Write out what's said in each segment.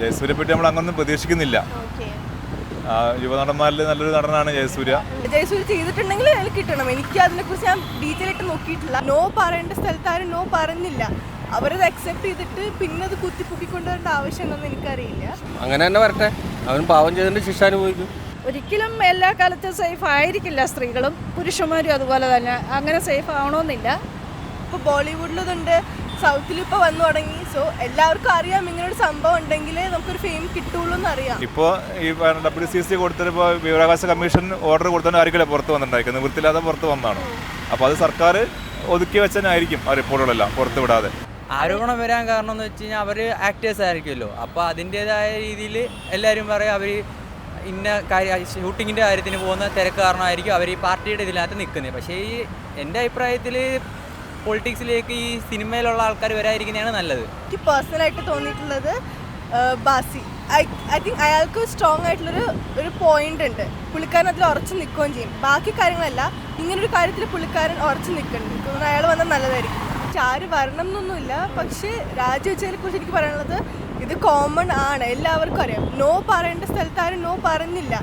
ജയസൂര്യെ പറ്റി നമ്മൾ അങ്ങൊന്നും പ്രതീക്ഷിക്കുന്നില്ല. യുവനടന്മാരിൽ നല്ലൊരു നടനാണ് ജയസൂര്യ. ജയസൂര്യ ചെയ്തിട്ടുണ്ടെങ്കിൽ അയാൾ കിട്ടണം. എനിക്ക് അതിനെ കുറിച്ച് ഞാൻ ഡീറ്റെയിൽ ആയിട്ട് നോക്കിയിട്ടില്ല. നോ പറയേണ്ട സ്ഥലത്ത് ആരും നോ പറഞ്ഞില്ല. അവരത് അക്സെപ്റ്റ് ചെയ്തിട്ട് പിന്നെ അത് കുത്തിപ്പൊക്കിക്കൊണ്ടുവരേണ്ട ആവശ്യം എന്നൊന്നും എനിക്കറിയില്ല. അങ്ങനെ തന്നെ വരട്ടെ. അവൻ പാവം ചെയ്തതിന്റെ ശിക്ഷ അനുഭവിക്കും ഒരിക്കലും എല്ലാ കാലത്തും സേഫ് ആയിരിക്കില്ല സ്ത്രീകളും പുരുഷന്മാരും അതുപോലെ തന്നെ. അങ്ങനെ സേഫ് ആവണമെന്നില്ല. ഇപ്പോൾ ബോളിവുഡിലതുണ്ട്. സൗത്തിൽ ഇപ്പോൾ വന്നു തുടങ്ങി. സോ എല്ലാവർക്കും അറിയാം ഇങ്ങനെ ഒരു സംഭവം ഉണ്ടെങ്കിലേ നമുക്കൊരു ഫെയിം കിട്ടുള്ളൂ എന്ന് അറിയാം. ഇപ്പോൾ ഈ ഡബ്ല്യു സി സി കൊടുത്തിപ്പോൾ വിവരാവകാശ കമ്മീഷൻ ഓർഡർ കൊടുത്തോണ്ട് ആയിരിക്കില്ല പുറത്ത് വന്നിട്ടുണ്ടായിരിക്കുന്നത് നിവൃത്തിയില്ലാതെ പുറത്ത് വന്നതാണ് അപ്പോൾ അത് സർക്കാർ ഒതുക്കി വെച്ചതിനായിരിക്കും ആ റിപ്പോർട്ടുകളെല്ലാം പുറത്ത് വിടാതെ. ആരോപണം വരാൻ കാരണം എന്ന് വെച്ച് കഴിഞ്ഞാൽ അവർ ആക്ടേഴ്സ് ആയിരിക്കുമല്ലോ. അപ്പോൾ അതിന്റേതായ രീതിയിൽ എല്ലാവരും പറയും അവർ ഇന്ന കാര്യ ഷൂട്ടിങ്ങിന്റെ കാര്യത്തിന് പോകുന്ന തിരക്ക് കാരണമായിരിക്കും അവർ ഈ പാർട്ടിയുടെ ഇതിനകത്ത് നിൽക്കുന്നത്. പക്ഷേ ഈ എന്റെ അഭിപ്രായത്തിൽ പൊളിറ്റിക്സിലേക്ക് ഈ സിനിമയിലുള്ള ആൾക്കാർ വരാതിരിക്കുന്നതാണ് നല്ലത്. എനിക്ക് പേഴ്സണലായിട്ട് തോന്നിയിട്ടുള്ളത് ബാസി. ഐ ഐ തിങ്ക് അയാൾക്ക് സ്ട്രോങ് ആയിട്ടുള്ളൊരു ഒരു പോയിന്റ് ഉണ്ട്. പുള്ളിക്കാരൻ അതിൽ ഉറച്ചു നിൽക്കുകയും ചെയ്യും. ബാക്കി കാര്യങ്ങളല്ല ഇങ്ങനൊരു കാര്യത്തിൽ പുള്ളിക്കാരൻ ഉറച്ചു നിൽക്കുന്നുണ്ട്. തോന്നുന്നു അയാൾ വന്നാൽ നല്ലതായിരിക്കും. പക്ഷെ ആര് വരണം എന്നൊന്നുമില്ല. പക്ഷേ രാജിവെച്ചതിനെ കുറിച്ച് എനിക്ക് പറയാനുള്ളത് ഇത് കോമൺ ആണ്. എല്ലാവർക്കും അറിയാം. നോ പറയേണ്ട സ്ഥലത്ത് ആരും നോ പറഞ്ഞില്ല.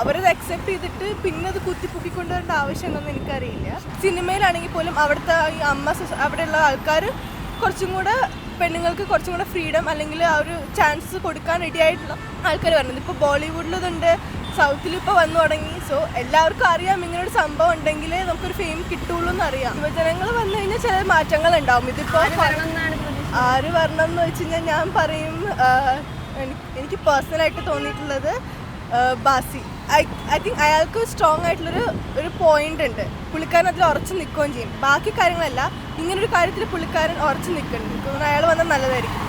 അവരത് അക്സെപ്റ്റ് ചെയ്തിട്ട് പിന്നെ അത് കുത്തിപ്പൊക്കിക്കൊണ്ടുവരേണ്ട ആവശ്യം എന്നൊന്നും എനിക്കറിയില്ല. സിനിമയിലാണെങ്കിൽ പോലും അവിടുത്തെ ഈ അമ്മ അവിടെയുള്ള ആൾക്കാർ കുറച്ചും കൂടെ പെണ്ണുങ്ങൾക്ക് കുറച്ചും കൂടെ ഫ്രീഡം അല്ലെങ്കിൽ ആ ഒരു ചാൻസ് കൊടുക്കാൻ റെഡി ആയിട്ടുള്ള ആൾക്കാർ വരുന്നത് ഇപ്പോൾ ബോളിവുഡിലതുണ്ട് സൗത്തിൽ ഇപ്പോൾ വന്നു തുടങ്ങി. സോ എല്ലാവർക്കും അറിയാം ഇങ്ങനൊരു സംഭവം ഉണ്ടെങ്കിൽ നമുക്കൊരു ഫെയിം കിട്ടുള്ളൂ എന്ന് അറിയാം. യുവജനങ്ങൾ വന്നു കഴിഞ്ഞാൽ ചില മാറ്റങ്ങൾ ഉണ്ടാവും. ഇതിപ്പോൾ ആര് വരണം എന്ന് വെച്ച് കഴിഞ്ഞാൽ ഞാൻ പറയും എനിക്ക് പേഴ്സണലായിട്ട് തോന്നിയിട്ടുള്ളത് ബാസി. ഐ ഐ തിങ്ക് അയാൾക്ക് സ്ട്രോങ് ആയിട്ടുള്ളൊരു ഒരു പോയിന്റ് ഉണ്ട്. പുള്ളിക്കാരൻ അതിൽ ഉറച്ചു നിൽക്കുകയും ചെയ്യും. ബാക്കി കാര്യങ്ങളല്ല ഇങ്ങനൊരു കാര്യത്തിൽ പുള്ളിക്കാരൻ ഉറച്ചു നിൽക്കുന്നുണ്ട്. അയാൾ വന്നാൽ നല്ലതായിരിക്കും.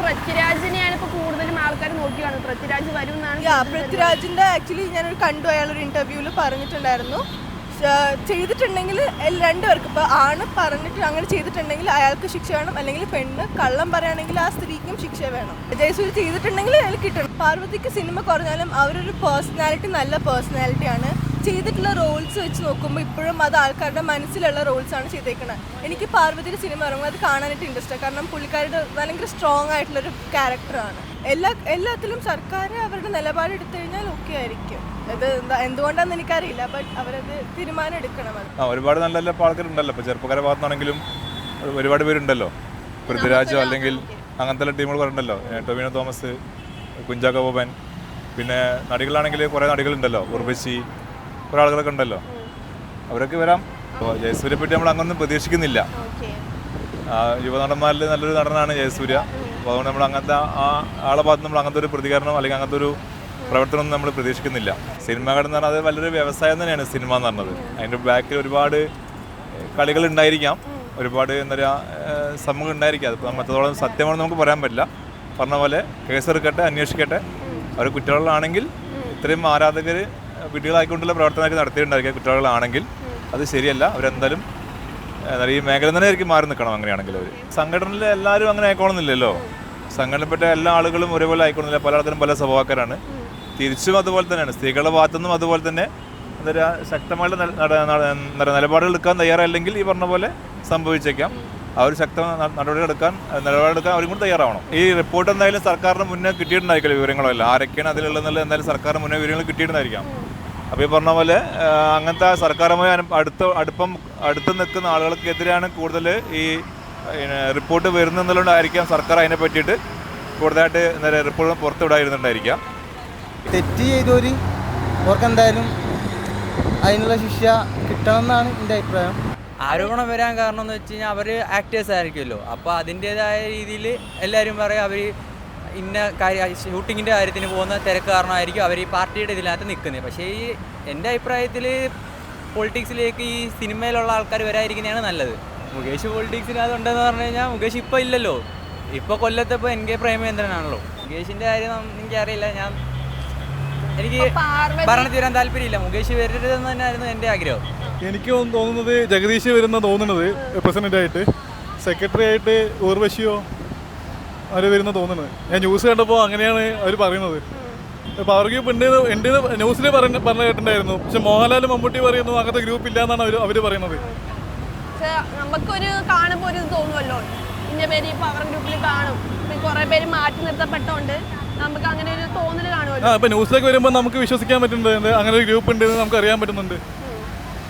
പൃഥ്വിരാജിനെയാണ് ഇപ്പൊ കൂടുതലും ആൾക്കാർ നോക്കി കാണുന്നത്. പൃഥ്വിരാജ് വരും എന്നാണ് പൃഥ്വിരാജിന്റെ ആക്ച്വലി ഞാനൊരു കണ്ടു. അയാളൊരു ഇന്റർവ്യൂവിൽ പറഞ്ഞിട്ടുണ്ടായിരുന്നു. ചെയ്തിട്ടുണ്ടെങ്കിൽ രണ്ടുപേർക്കും ഇപ്പോൾ ആണ് പറഞ്ഞിട്ട് അങ്ങനെ ചെയ്തിട്ടുണ്ടെങ്കിൽ അയാൾക്ക് ശിക്ഷ വേണം. അല്ലെങ്കിൽ പെണ്ണ് കള്ളം പറയുകയാണെങ്കിൽ ആ സ്ത്രീക്കും ശിക്ഷ വേണം. ജയസൂര്യ ചെയ്തിട്ടുണ്ടെങ്കിൽ അയാൾ കിട്ടണം. പാർവതിക്ക് സിനിമ കുറഞ്ഞാലും അവരൊരു പേഴ്സണാലിറ്റി നല്ല പേഴ്സണാലിറ്റിയാണ് ചെയ്തിട്ടുള്ള റോൾസ് വെച്ച് നോക്കുമ്പോൾ ഇപ്പോഴും അത് ആൾക്കാരുടെ മനസ്സിലുള്ള റോൾസ് ആണ് ചെയ്തേക്കുന്നത് എനിക്ക് പാർവതിയുടെ സിനിമ ഇറങ്ങുമ്പോൾ അത് കാണാനായിട്ട് ഇൻട്രസ്റ്റ് കാരണം പുള്ളിക്കാരുടെ ഭയങ്കര സ്ട്രോങ് ആയിട്ടുള്ളൊരു ക്യാരക്ടറാണ് എല്ലാ എല്ലാത്തിലും സർക്കാർ അവരുടെ നിലപാട് എടുത്തു കഴിഞ്ഞാൽ ഓക്കെ ആയിരിക്കും. അത് എന്താ എന്തുകൊണ്ടാണെന്ന് എനിക്കറിയില്ല ബട്ട് അവരത് തീരുമാനം എടുക്കണം ആ ഒരുപാട് നല്ല നല്ല ആൾക്കാരുണ്ടല്ലോ. ഇപ്പോൾ ചെറുപ്പക്കാരെ ഭാഗത്താണെങ്കിലും ഒരുപാട് പേരുണ്ടല്ലോ. പൃഥ്വിരാജോ അല്ലെങ്കിൽ അങ്ങനത്തെ ടീമുകൾ കുറേണ്ടല്ലോ ടൊവിനോ തോമസ് കുഞ്ചാക്കോ ബോബൻ. പിന്നെ നടികളാണെങ്കിൽ കുറേ നടികളുണ്ടല്ലോ. ഉർവശി കുറേ ആളുകളൊക്കെ ഉണ്ടല്ലോ. അവരൊക്കെ വരാം. ജയസൂര്യെ പറ്റി നമ്മൾ അങ്ങൊന്നും പ്രതീക്ഷിക്കുന്നില്ല. യുവനടന്മാരിൽ നല്ലൊരു നടനാണ് ജയസൂര്യ. അപ്പോൾ അതുകൊണ്ട് നമ്മൾ അങ്ങനത്തെ ആ ആളെ ഭാഗത്ത് നമ്മൾ അങ്ങനത്തെ ഒരു പ്രതികരണം അല്ലെങ്കിൽ അങ്ങനത്തെ ഒരു പ്രവർത്തനമൊന്നും നമ്മൾ പ്രതീക്ഷിക്കുന്നില്ല. സിനിമ എന്ന് പറഞ്ഞാൽ അത് വലിയൊരു വ്യവസായം തന്നെയാണ് സിനിമ എന്ന് പറഞ്ഞത്. അതിന്റെ ബാക്കിൽ ഒരുപാട് കളികൾ ഉണ്ടായിരിക്കാം. ഒരുപാട് എന്താ പറയുക സമൂഹം ഉണ്ടായിരിക്കാം. അതിപ്പോൾ മറ്റത്തോളം സത്യമാണെന്ന് നമുക്ക് പറയാൻ പറ്റില്ല. പറഞ്ഞ പോലെ കേസെടുക്കട്ടെ അന്വേഷിക്കട്ടെ. അവർ കുറ്റവാളികളാണെങ്കിൽ ഇത്രയും ആരാധകർ വീടുകളായിക്കൊണ്ടുള്ള പ്രവർത്തനമൊക്കെ നടത്തിയിട്ടുണ്ടായിരിക്കുക കുറ്റവാളികളാണെങ്കിൽ അത് ശരിയല്ല. അവരെന്തായാലും എന്താ ഈ മേഖല തന്നെ ആയിരിക്കും മാറി നിൽക്കണം അങ്ങനെയാണെങ്കിൽ അവർ സംഘടനയിൽ എല്ലാവരും അങ്ങനെ ആയിക്കോണമെന്നില്ലല്ലോ സംഘടനപ്പെട്ട എല്ലാ ആളുകളും ഒരേപോലെ ആയിക്കോണില്ല പല ആൾക്കാരും പല സ്വഭാവക്കാരാണ്. തിരിച്ചും അതുപോലെ തന്നെയാണ്. സ്ത്രീകളുടെ ഭാഗത്തുനിന്നും അതുപോലെ തന്നെ എന്താ ശക്തമായിട്ട് നിലപാടുകൾ എടുക്കാൻ തയ്യാറല്ലെങ്കിൽ ഈ പറഞ്ഞ പോലെ സംഭവിച്ചേക്കാം. അവർ ശക്ത ശക്തമായ ന- നടപടികൾ എടുക്കാൻ അഹ് നിലപാടെടുക്കാൻ അവരും കൂടി തയ്യാറാവണം. ഈ റിപ്പോർട്ട് എന്തായാലും സർക്കാരിന് മുന്നേ കിട്ടിയിട്ടുണ്ടായിരിക്കില്ല വിവരങ്ങളല്ല. ആരൊക്കെയാണ് അതിലുള്ളതെന്നുള്ള എന്തായാലും സർക്കാരിന് മുന്നേ വിവരങ്ങൾ കിട്ടിയിട്ടുണ്ടായിരിക്കാം. അപ്പോൾ ഈ പറഞ്ഞ പോലെ അങ്ങനത്തെ സർക്കാരുമായി അടുത്ത അടുപ്പം അടുത്ത് നിൽക്കുന്ന ആളുകൾക്കെതിരെയാണ് കൂടുതൽ ഈ റിപ്പോർട്ട് വരുന്നതുകൊണ്ടായിരിക്കാം സർക്കാർ അതിനെ പറ്റിയിട്ട് കൂടുതലായിട്ട് എന്താ റിപ്പോർട്ട് പുറത്തുവിടായിരുന്നുണ്ടായിരിക്കാം തെറ്റ് ചെയ്തവര് അവർക്ക് എന്തായാലും അതിനുള്ള ശിക്ഷ കിട്ടണമെന്നാണ് എന്റെ അഭിപ്രായം. ആരോപണം വരാൻ കാരണം എന്ന് വെച്ച് കഴിഞ്ഞാൽ അവർ ആക്ടേഴ്സ് ആയിരിക്കുമല്ലോ. അപ്പോൾ അതിന്റേതായ രീതിയിൽ എല്ലാവരും പറയും അവർ ഇന്ന കാര്യ ഷൂട്ടിങ്ങിന്റെ കാര്യത്തിന് പോകുന്ന തിരക്ക് കാരണമായിരിക്കും അവർ ഈ പാർട്ടിയുടെ ഇതിനകത്ത് നിൽക്കുന്നത്. പക്ഷേ ഈ എന്റെ അഭിപ്രായത്തിൽ പൊളിറ്റിക്സിലേക്ക് ഈ സിനിമയിലുള്ള ആൾക്കാർ വരാതിരിക്കുന്നതാണ് നല്ലത്. മുകേഷ് പൊളിറ്റിക്സിനകത്ത് ഉണ്ടെന്ന് പറഞ്ഞു കഴിഞ്ഞാൽ മുകേഷ് ഇപ്പോൾ ഇല്ലല്ലോ. ഇപ്പോൾ കൊല്ലത്തെ ഇപ്പോൾ എൻ കെ പ്രേമചന്ദ്രനാണല്ലോ. മുകേഷിന്റെ കാര്യം എനിക്കറിയില്ല ഞാൻ എനിക്ക് ഭരണത്തിൽ വരാൻ താല്പര്യമില്ല. മുകേഷ് വരരുതെന്ന് തന്നെയായിരുന്നു എന്റെ ആഗ്രഹം. എനിക്ക് തോന്നുന്നത് ജഗദീഷ് വരുന്ന തോന്നുന്നത് പ്രസിഡന്റ് ആയിട്ട് സെക്രട്ടറി ആയിട്ട് ഊർവശിയോ അവർ വരുന്ന തോന്നുന്നത് ഞാൻ ന്യൂസ് കണ്ടപ്പോൾ അങ്ങനെയാണ് അവർ പറയുന്നത്. പവർഗ്യൂ ഉണ്ടെന്ന് ഉണ്ട് ന്യൂസിൽ പറഞ്ഞ പറഞ്ഞ കേട്ടിട്ടുണ്ടായിരുന്നു. പക്ഷെ മോഹൻലാൽ മമ്മൂട്ടി പറയുന്നു അങ്ങനത്തെ ഗ്രൂപ്പ് ഇല്ല എന്നാണ് അവർ അവർ പറയുന്നത് നമുക്കൊരു കാണുമ്പോൾ ഒരു തോന്നുമല്ലോ ഇന്ന പേര് ഈ പവർ ഗ്രൂപ്പിൽ കാണും. കുറെ പേര് മാറ്റി നിർത്തപ്പെട്ടോണ്ട് നമുക്ക് അങ്ങനെ ഒരു തോന്നൽ കാണുമല്ലോ ഇപ്പൊ ന്യൂസിലേക്ക് വരുമ്പോൾ നമുക്ക് വിശ്വസിക്കാൻ പറ്റുന്നുണ്ട്. അങ്ങനെ ഒരു ഗ്രൂപ്പ് ഉണ്ട് നമുക്ക് അറിയാൻ പറ്റുന്നുണ്ട്.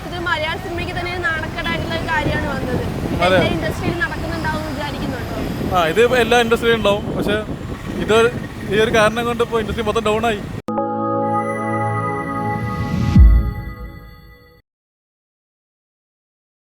ഇത് മലയാള സിനിമയ്ക്ക് തന്നെ നാണക്കേടായിട്ടുള്ള കാര്യമാണ് വന്നത്. ഇൻഡസ്ട്രിയിൽ ആ ഇത് എല്ലാ ഇൻഡസ്ട്രിയും ഉണ്ടാവും. പക്ഷേ ഇത് ഈ ഒരു കാരണം കൊണ്ട് ഇപ്പോൾ ഇൻഡസ്ട്രി മൊത്തം ഡൗൺ ആയി.